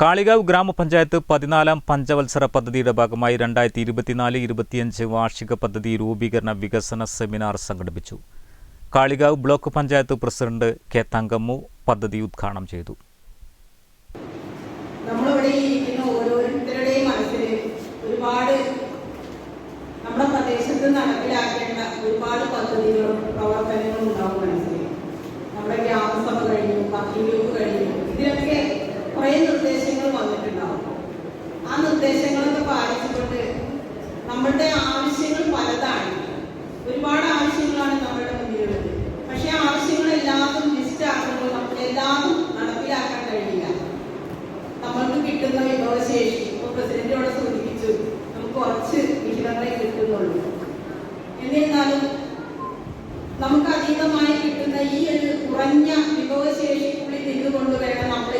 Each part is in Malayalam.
കാളികാവ് ഗ്രാമപഞ്ചായത്ത് പതിനാലാം പഞ്ചവത്സര പദ്ധതിയുടെ ഭാഗമായി രണ്ടായിരത്തി ഇരുപത്തിനാല് ഇരുപത്തിയഞ്ച് വാർഷിക പദ്ധതി രൂപീകരണ വികസന സെമിനാർ സംഘടിപ്പിച്ചു. Kalikavu block panchayat president K Thankammu പദ്ധതി ഉദ്ഘാടനം ചെയ്തു. നമ്മളിവിടെ ഇരിക്കുന്ന ഓരോരുത്തരുടെയും മനസ്സിൽ ഒരുപാട് നമ്മുടെ പ്രദേശത്ത് നടപ്പിലാക്കേണ്ട ഒരുപാട് പദ്ധതികളും പ്രവർത്തനങ്ങളും ഉണ്ടാവും മനസ്സിൽ നമ്മുടെ ഗ്രാമസഭ കഴിഞ്ഞു ഗ്രൂപ്പ് കഴിഞ്ഞു. എന്നിരുന്നാലും നമുക്ക് അതീതമായി കിട്ടുന്ന ഈ ഒരു കുറഞ്ഞ വിഭവശേഷിക്കുള്ളിൽ നിന്നുകൊണ്ട് വേണം നമ്മൾ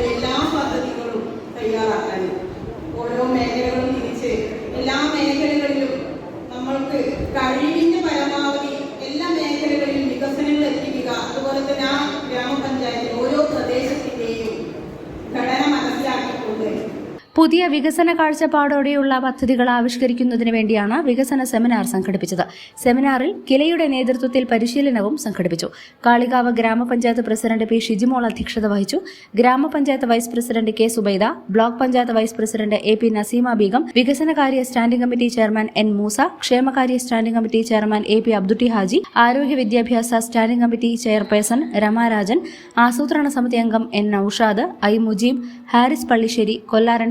പുതിയ വികസന കാഴ്ചപ്പാടോടെയുള്ള പദ്ധതികൾ ആവിഷ്കരിക്കുന്നതിന് വേണ്ടിയാണ് വികസന സെമിനാർ സംഘടിപ്പിച്ചത്. സെമിനാറിൽ കിലയുടെ നേതൃത്വത്തിൽ പരിശീലനവും സംഘടിപ്പിച്ചു. കാളികാവ് ഗ്രാമപഞ്ചായത്ത് പ്രസിഡന്റ് പി ഷിജിമോൾ അധ്യക്ഷത വഹിച്ചു. ഗ്രാമപഞ്ചായത്ത് vice president K Subaida block panchayat vice president A P Naseema Begum വികസനകാര്യ standing committee chairman N Moosa ക്ഷേമകാര്യ standing committee chairman A P Abdutty Haji ആരോഗ്യ വിദ്യാഭ്യാസ സ്റ്റാൻഡിംഗ് കമ്മിറ്റി ചെയർപേഴ്സൺ രമാരാജൻ ആസൂത്രണ സമിതി അംഗം എൻ നൌഷാദ് ഐ മുജീബ് ഹാരിസ് പള്ളിശ്ശേരി കൊല്ലാരൻ